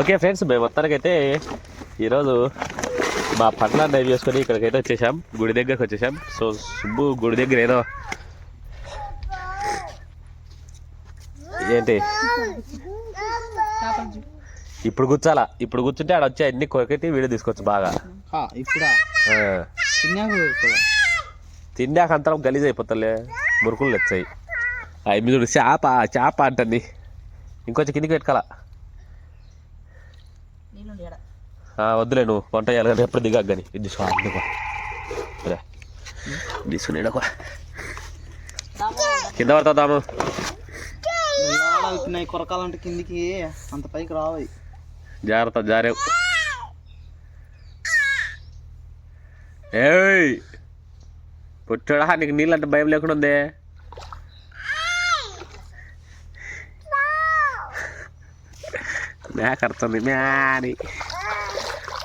Okay friends మేము మొత్తానికైతే ఈరోజు మా పండ్ల డ్రైవ్ చేసుకొని ఇక్కడికైతే వచ్చేసాం. గుడి దగ్గరకు వచ్చేసాం. సో సుబ్బు గుడి దగ్గర ఏదో ఏంటి? ఇప్పుడు కూర్చోాలా ఇప్పుడు కూర్చుంటే ఆడ వచ్చే అన్ని కొరకైతే వీడియో తీసుకోవచ్చు బాగా. తిన్నాక తిండాక అంతా గలీజ్ అయిపోతాలే. మురుకులు వచ్చాయి అవి చూడు చేప చేప అంటుంది. ఇంకొంచెం కిందికి పెట్టుకోవాలా ఆ, వద్దులే నువ్వు. వంట చేయాలి కానీ ఎప్పుడు దిగా కానీ. ఇది తీసుకుని ఈడకో. కింద పడుతుందాము అవుతున్నాయి కొరకాలంటే కిందికి అంత పైకి రావాలి. జాగ్రత్త జారేవు ఏయ్! పుట్టాడా నీకు నీళ్ళంటే భయం లేకుండా ఉందే. మేక అర్థంది మ్యాని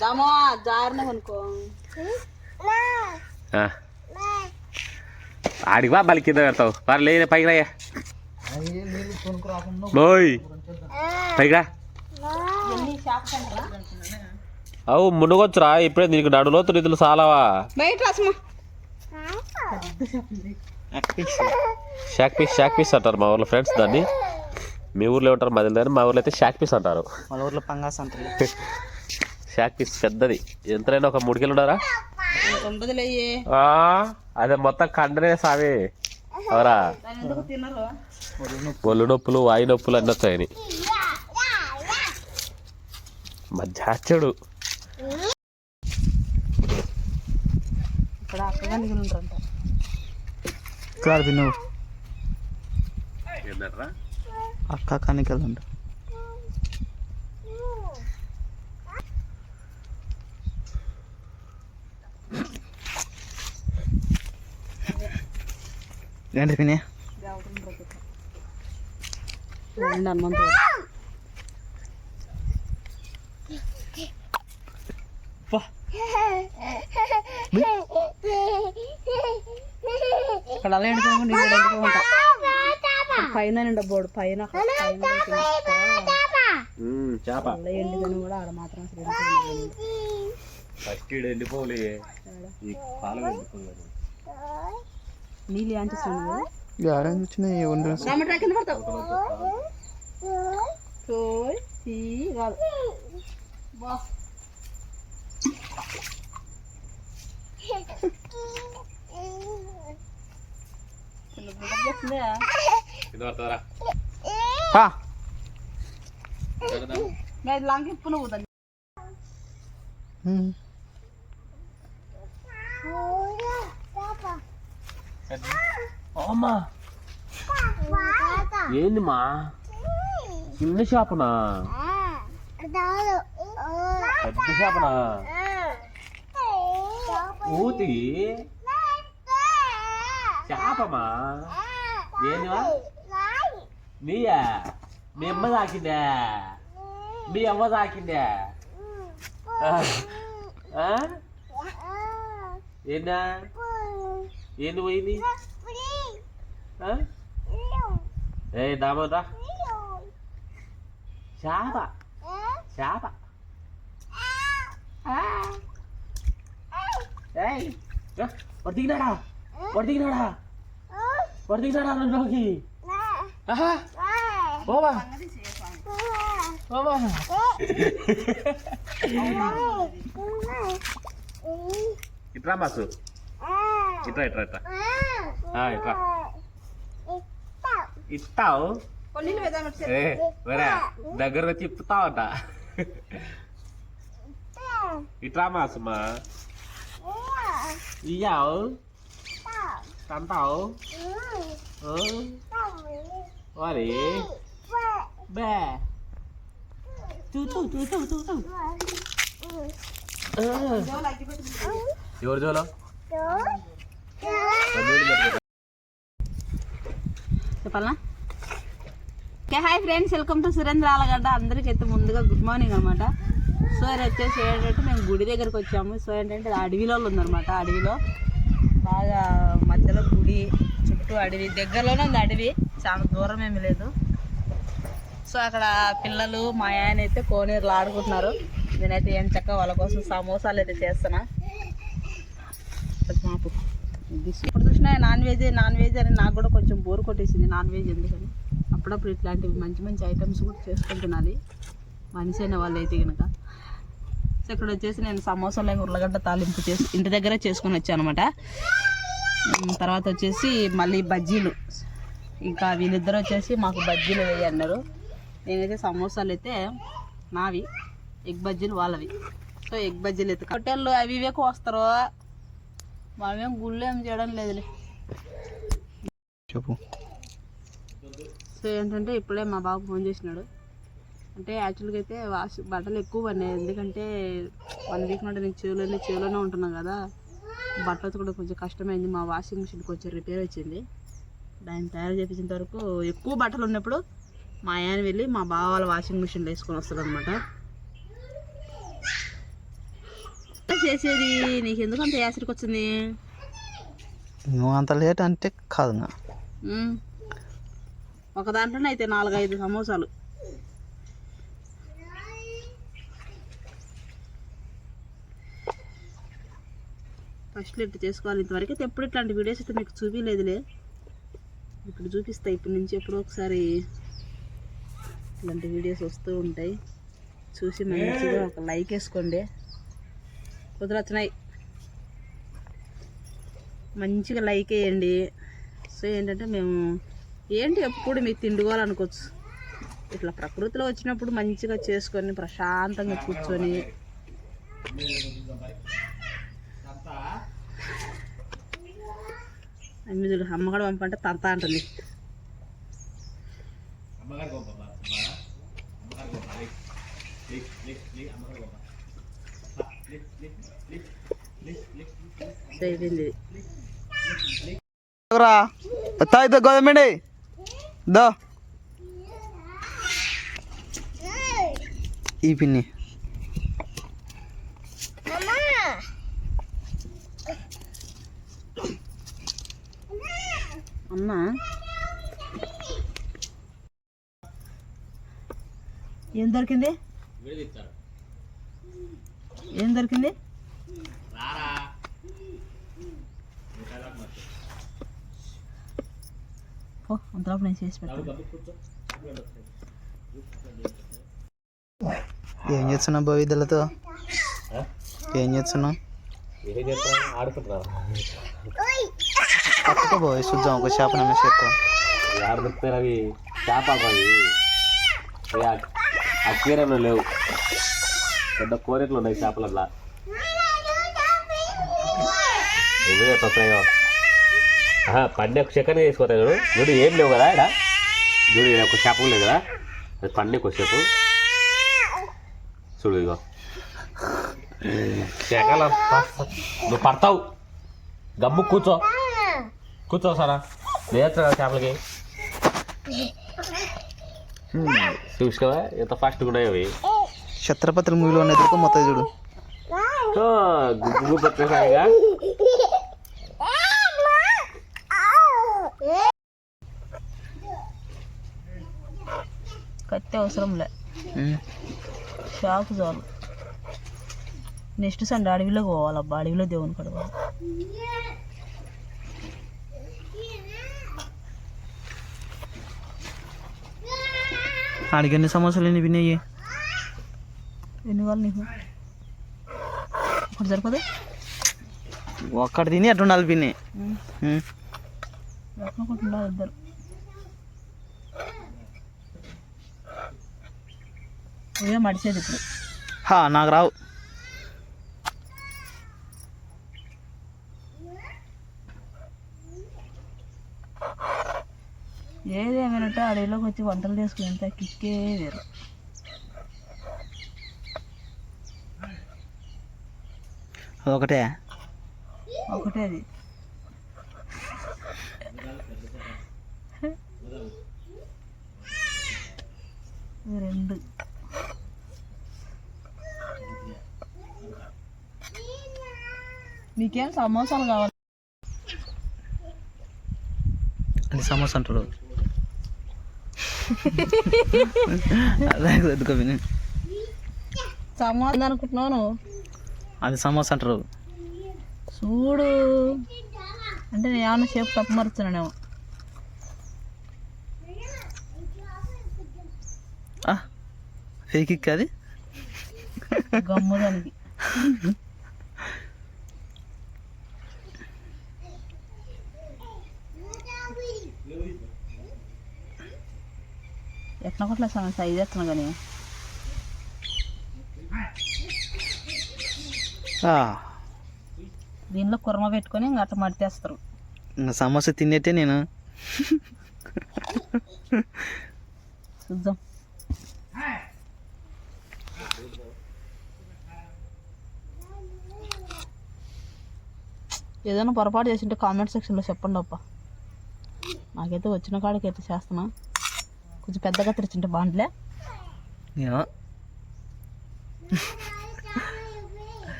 దామో. ఆడికి బా బలి కింద పెడతావు. వారు లేని పైకి రాకుండా బోయ్ పైకి రా. అవు మునుగొచ్చురా. ఇప్పుడే నీకు నడులోతు నిధులు చాలావా బయట షాక్ పీస్ షాక్ పీస్ అంటారు మా ఊర్లో ఫ్రెండ్స్ దాన్ని. మీ ఊర్లో ఉంటారు కానీ మా ఊర్లో అయితే షాక్ పీస్ అంటారు. మన ఊర్లో పంగాస్ అంటారు. షాక్ పీస్ పెద్దది. ఎంతైనా ఒక మూడు కిలో ఆ, అదే మొత్తం కండనే సామి అవరా దాని ఎందుకు తినరు? ఒళ్ళు నొప్పులు వాయు నొప్పులు అన్నీ వచ్చాయని తిన్నావు అక్క కనికలు ఏంటి పిని రెండు హనుమంతుడు ఇక్కడ అలా ఎండుకోకుండా నీళ్ళు ఎండుకోకుండా పైన నిండబోడు పైన పైన చేప అలా ఎండుకొని కూడా ఆడ మాత్రం అసలు ఎండుకోలేదు. ఫస్ట్ ఎండిపోలే ఈ పాలు ఎండిపోలేదు నీళ్ళు ఏం చేస్తాను కదా ఆడ వచ్చినాయి వండు టమాటా కింద పడతావు చూయ్ తీ కాదు బా చిన్న గుడ్డ చేస్తుందా? కింద పడతారా ఇంకా ఇది లాంగ్ ఇప్పు అమ్మా ఏంది మా చిన్న చేపనా పెద్ద చేపనా ఊతి చేపమా? ఏందివా? మీయా? మీ అమ్మ తాకిందా? మీ అమ్మ తాకిందా? ఆ? ఏందా? ఏంది పోయింది? ఆ? ఏ దామోదా చేప చేప ఏయ్ ఆ, వాడు దిగినాడా వాడు దిగినాడా వాడు దిగినాడా నన్నులోకి ఆహా ఓవా ఓవా ఇట్రా మాసు ఇట్రా ఇట్రా ఇట్రా ఆ, ఇట్రా ఇస్తావు కొన్ని నీళ్ళు వేద్దాం ఇటు సైడ్. ఏ వరే దగ్గర వచ్చి ఇప్పుతావట ఇట్రా మాసమ్మా ఇయ్యావు తంతావు ఆ? మరి బే తూ తూ తూ తూ తూ తూ ఆ. జోలు అగ్గి పెట్టు. ఎవరు జోలో చెప్పాలా? Okay hi friends welcome to Surendra Alagadda. అందరికైతే ముందుగా గుడ్ మార్నింగ్ అనమాట సో వచ్చేసి ఏంటంటే మేము గుడి దగ్గరకు వచ్చాము. సో ఏంటంటే అడవిలో ఉందన్నమాట అడవిలో. బాగా మధ్యలో గుడి చుట్టూ అడవి. దగ్గరలోనే ఉంది అడవి చాలా దూరం ఏమీ లేదు. సో అక్కడ పిల్లలు మా ఆయన అయితే కోనేరులో ఆడుకుంటున్నారు. నేనైతే ఏం చక్క వాళ్ళ కోసం సమోసాలు అయితే చేస్తున్నా. మాపు ఇప్పుడు నాన్ వెజ్ నాన్ వెజ్ అని నాకు కూడా కొంచెం బోర్ కొట్టేసింది నాన్ వెజ్ ఎందుకని. అప్పుడప్పుడు ఇట్లాంటివి మంచి మంచి ఐటమ్స్ కూడా చేసుకుని తినాలి మనిషి అయిన వాళ్ళు అయితే కనుక సో ఇక్కడ వచ్చేసి నేను సమోసాలు ఉర్లగడ్డ తాలింపు చేసి ఇంటి దగ్గరే చేసుకొని వచ్చాను అనమాట తర్వాత వచ్చేసి మళ్ళీ బజ్జీలు. ఇంకా వీళ్ళిద్దరు వచ్చేసి మాకు బజ్జీలు వేయి అన్నారు. నేనైతే సమోసాలు అయితే నావి ఎగ్ బజ్జీలు వాళ్ళవి. సో ఎగ్ బజ్జీలు అయితే హోటల్లో అవి ఇవే వస్తారు మనమేం గుళ్ళు ఏం చేయడం లేదులే. చెప్పు. సో ఏంటంటే ఇప్పుడే మా బాబు ఫోన్ చేసినాడు. అంటే యాక్చువల్గా అయితే వాష్ బట్టలు ఎక్కువ పడినాయి. ఎందుకంటే వన్ వీక్ నుండి నేను చెవులోనే చెవులోనే ఉంటున్నాను కదా. బట్టలు కూడా కొంచెం కష్టమైంది. మా వాషింగ్ మిషన్ కొంచెం రిపేర్ వచ్చింది. దాన్ని తయారు చేపించేంత వరకు ఎక్కువ బట్టలు ఉన్నప్పుడు మా ఆయన వెళ్ళి మా బావ వాళ్ళ వాషింగ్ మిషన్లో వేసుకొని వస్తాడు అనమాట చేసేది? నీకు ఎందుకు అంత యాసరికి వచ్చింది? నువ్వు అంత లేట్ అంటే కాదు నా. ఒక దాంట్లోనే అయితే నాలుగైదు సమోసాలు. ఫస్ట్ ఇట్లా చేసుకోవాలి ఇంతవరకు. అయితే ఎప్పుడు ఇట్లాంటి వీడియోస్ అయితే మీకు చూపించలేదులే ఇప్పుడు చూపిస్తా. ఇప్పటి నుంచి ఎప్పుడో ఒకసారి ఇలాంటి వీడియోస్ వస్తూ ఉంటాయి. చూసి మంచిగా ఒక లైక్ వేసుకోండి. కుదరచ్చినాయి. మంచిగా లైక్ వేయండి. సో ఏంటంటే మేము ఏంటి ఎప్పుడు మీకు తిండుకోవాలనుకోవచ్చు. ఇట్లా ప్రకృతిలో వచ్చినప్పుడు మంచిగా చేసుకొని ప్రశాంతంగా కూర్చొని. అమ్మిదుడు అమ్మగడ పంపంటే తంత అంటుంది. అయిపోయింది అయిపోయింది ఇది. రా తా ఇద్దో గోధుమండి దో ఈ పిన్ని అమ్మా ఏం దొరికింది ఏం దొరికింది ఓ అంతలోపు నేను చేసి పెడతాను ఏం చేస్తున్నావు బాబు ఇద్దలతో ఏం చేస్తున్నావు? పట్టుకో చూద్దాం ఒక చేప నమ్మే చేస్తాం ఆడ దొరుకుతారు అవి చేప అవి అక్వేరియంలో లేవు పెద్ద కోరికలు ఉన్నాయి చేపలల్లా ఇవే వస్తాయో పండి ఒక చికెన్ వేసుకోతాయి చూడు. చూడు ఏం లేవు కదా ఇక్కడ. చూడు ఒక చేప లేదు కదా. అది పండి కొద్దిసేపు చూడు ఇగో చెకల నువ్వు పడతావు. గమ్ము కూర్చో. కూర్చో సరా. లేదు కదా చేపలకి. చూసినావా? ఎంత ఫాస్ట్గా ఉన్నాయో అవి. ఛత్రపతుల మూవీలో ఉన్న ఎదురుకో మొత్తం చూడు. గుగ్గు గుగ్గు కత్తి అవసరం లే. షాకు చాలు నెక్స్ట్ సండే అడవిలోకి పోవాలబ్బా అడవిలో దేవుని కాడ పోవాలి. ఆడికి ఎన్ని సమస్యలు ఎన్ని విన్నాయి ఎన్ని వాళ్ళు నీకు? ఒకటి సరిపోదు? ఒక్కటి తిని అటు పిన్ని ఉండాలి ఇద్దరు. ఇవే మడిచేది ఇప్పుడు. హా నాకు రావు. ఏదేమైనట్టు అడవిలోకి వచ్చి వంటలు చేసుకునేంత కిక్కే వేరు. అదొకటే. ఒకటే అది. రెండు. మీకేం సమోసాలు కావాలి? అది సమోసా సమాధానం అనుకుంటున్నావు నువ్వు? అది సమోసా అంటారు. చూడు. అంటే నేను ఏమన్నా షేప్ తప్పు మరుస్తున్నానేమో. ఫేక్ అది? గమ్ము ఎట్లా కొట్ల సైజ్ ఎత్తున్నా కానీ. దీనిలో కుర్మ పెట్టుకొని ఇంకా అట్లా మడితేస్తారు. సమోసా తినేటే నేను. చూద్దాం. ఏదైనా పొరపాటు చేసింటే కామెంట్ సెక్షన్లో చెప్పండి అప్ప నాకైతే వచ్చిన కాడికి అయితే చేస్తున్నా. కొంచెం పెద్దగా తెరిచింటే బాగుంటలే ఏమో.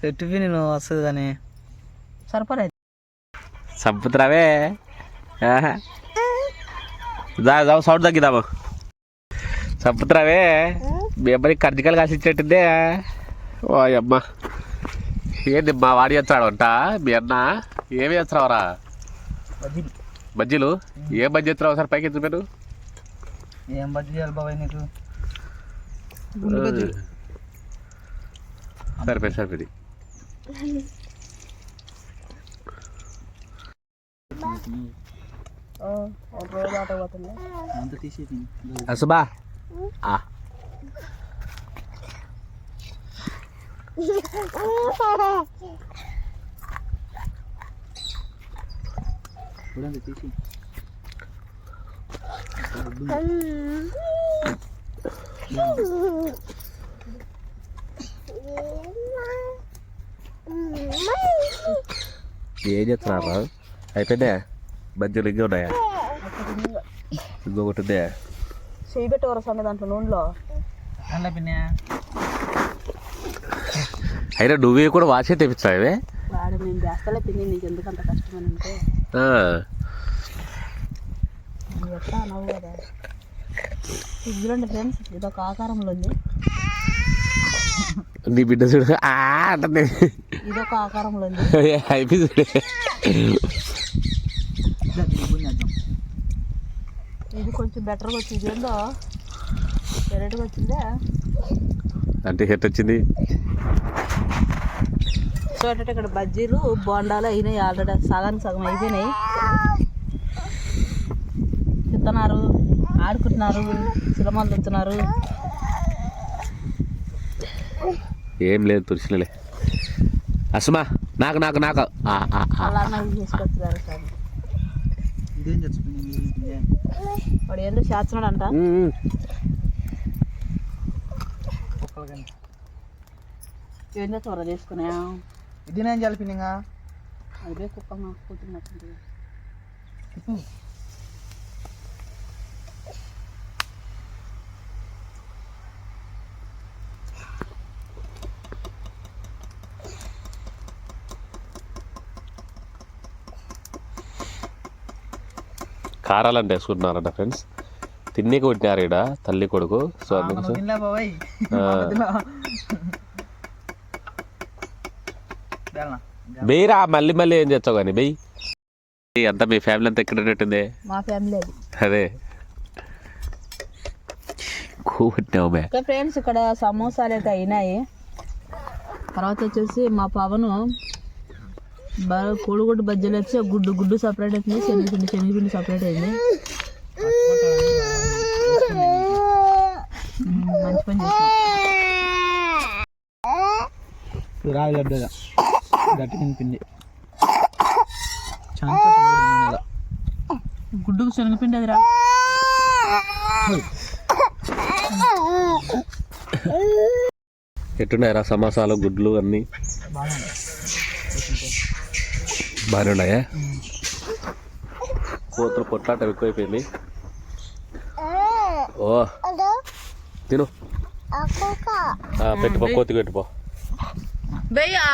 పెట్టు నేను వస్తుంది కానీ. సరిపడేది చంపుతున్నావే ఆహా. దా దావు సౌండ్ తగ్గిదాము చంపుతున్నావే మీ అమ్మని కర్జికలు కాసి ఇచ్చేట్టుందే. ఓ అమ్మ. ఏంది మా వాడి చేస్తాడు అంట మీ అన్న ఏమి చేస్తున్నావురా? బజ్జీలు. ఏం బజ్జీ చేస్తున్నావు సార్ పైకి ఎత్తు మీరు ఏం బజ్జీ చేయాలి బాబాయ్ నీకు సరిపోయి సరిపోయి రోజు ఆట పోతుంది అంత తీసి అసుబా ఆ. చూడండి తీసి ఏం చేస్తున్నారా అయిపోయిందా? బజ్జీలు ఇంకా ఉన్నాయా? ఇంకొకటి ఉందే చేయి పెట్టి వరసండి దాంట్లో నూనెలో. అయినా నువ్వే కూడా వాచే తెప్పించావే వాడు నేను చేస్తలే పిన్ని నీకు ఎందుకు అంత కష్టం అని అంటే నువ్వు ఎట్లా అనవు కదా. ఇది చూడండి ఫ్రెండ్స్ ఇది ఒక ఆకారంలో ఉంది. నీ బిడ్డ చూడు. ఆ అంటుంది. ఇది ఒక ఆకారంలో ఉంది. అయిపోయింది చూడే. ఇది కొంచెం బెటర్గా వచ్చింది. ఏందో? వెరైటీగా వచ్చిందే? అంటే ఎట్ వచ్చింది సో అంటే ఇక్కడ బజ్జీలు బోండాలు అయినాయి ఆల్రెడీ. సగానికి సగం అయిపోయినాయి. తిస్తున్నారు ఆడుకుంటున్నారు సినిమాలు తింటున్నారు ఏం లేదు తులసిలే అసమా నాకు నాకు నాకు. వాడు ఏంటో చేస్తున్నాడు అంట ఉమ్. కుక్కలు కానీ ఏంటో త్వర చేసుకున్నా ఇది నేను చల్పినిగా అదే కుక్క మాకు కూతున్నట్టుంది కారాలు అంటే వేసుకుంటున్నారంట ఫ్రెండ్స్. తిన్నీ కొట్టినారు ఈడ తల్లి కొడుకు. సో. బేలనా? బెయ్యరా మళ్ళీ మళ్ళీ ఏం చేస్తావు కానీ బెయ్యి అంతా మీ ఫ్యామిలీ అంతా ఎక్కడ ఉన్నట్టుంది మా ఫ్యామిలీ అది. మే. ఫ్రెండ్స్ ఇక్కడ సమోసాలు అయితే అయినాయి. తర్వాత వచ్చేసి మా పవను బాగా కోడిగుడ్డు బజ్జీలు వచ్చి గుడ్డు గుడ్డు సపరేట్ అవుతుంది శనగపిండి శనగపిండి సపరేట్ అయింది మంచి పని చేసాం రాయి గడ్డగా గట్టి తినిపిండి చాలా గుడ్డుకు శనగపిండి అదిరా. ఎట్టున్నాయరా సమోసాలు గుడ్లు అన్నీ? బాగానే ఉన్నాయా? కోతులు పొట్లాట ఎక్కువైపోయింది. ఓ తిను. ఆ, పెట్టుపో కోతికి పెట్టుపో బయ్యా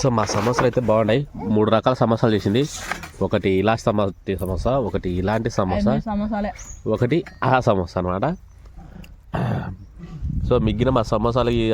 సో మా సమోసాలు అయితే బాగున్నాయి. మూడు రకాల సమోసాలు చేసింది. ఒకటి ఇలా సమోసా సమోసా ఒకటి ఇలాంటి సమోసా ఒకటి ఆ సమోసా అనమాట సో మిగిలిన మా సమోసాలు